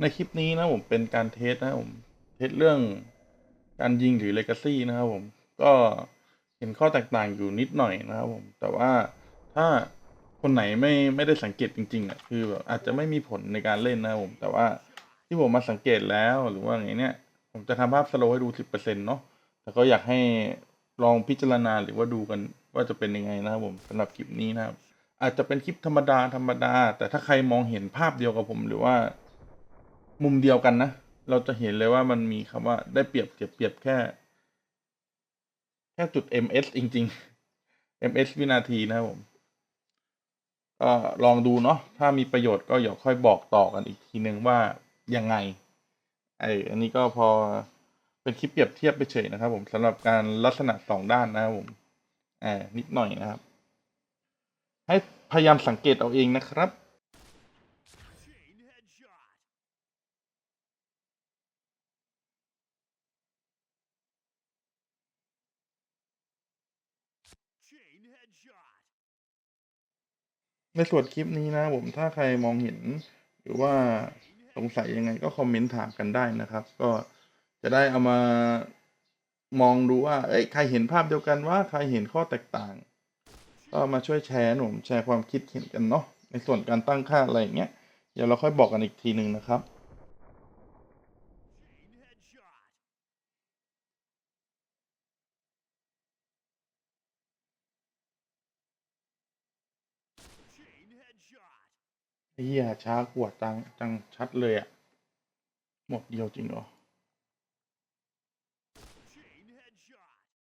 ในคลิปนี้นะผมเป็นการเทสนะผมเทสเรื่องการยิงหรือเลกาซี่นะครับผมก็เห็นข้อแตกต่างอยู่นิดหน่อยนะครับผมแต่ว่าถ้าคนไหนไม่ไม่ได้สังเกตจริงๆอะคือแบบอาจจะไม่มีผลในการเล่นนะครับผมแต่ว่าที่ผมมาสังเกตแล้วหรือว่าไงเนี่ย ผมจะทำภาพสโลว์ให้ดูสิบเปอร์เซ็นต์เนาะแต่ก็อยากให้ลองพิจารณาหรือว่าดูกันว่าจะเป็นยังไงนะครับผมสำหรับคลิปนี้นะครับอาจจะเป็นคลิปธรรมดาธรรมดา แต่ถ้าใครมองเห็นภาพเดียวกับผมหรือว่า มุมเดียวกันนะ เราจะเห็นเลยว่ามันมีคำว่าได้เปรียบเสียเปรียบแค่ แค่จุด ms จริง ๆ ms วินาทีนะครับผมก็ลองดูเนาะถ้ามีประโยชน์ก็เดี๋ยวค่อยบอกต่อกันอีกทีนึงว่ายังไงไออันนี้ก็พอเป็นคลิปเปรียบเทียบไปเฉยนะครับ ผมสำหรับการลักษณะสองด้านนะครับผมอ่านิดหน่อยนะครับ ให้พยายามสังเกตเอาเองนะครับ ในส่วนคลิปนี้นะผมถ้าใครมองเห็น หรือว่าสงสัยยังไงก็คอมเมนต์ถามกันได้นะครับ ก็จะได้เอามามองดูว่า เอ้ยใครเห็นภาพเดียวกันว่าใครเห็นข้อแตกต่าง ก็มาช่วยแชร์หนุ่มแชร์ความคิดเห็นกันเนาะในส่วนการตั้งค่าอะไรอย่างเงี้ยเดี๋ยวเราค่อยบอกกันอีกทีหนึ่งนะครับ Chain headshot. ไอ้ เฮียช้ากว่าจังจังชัดเลยอะหมดเดียวจริงเหรอ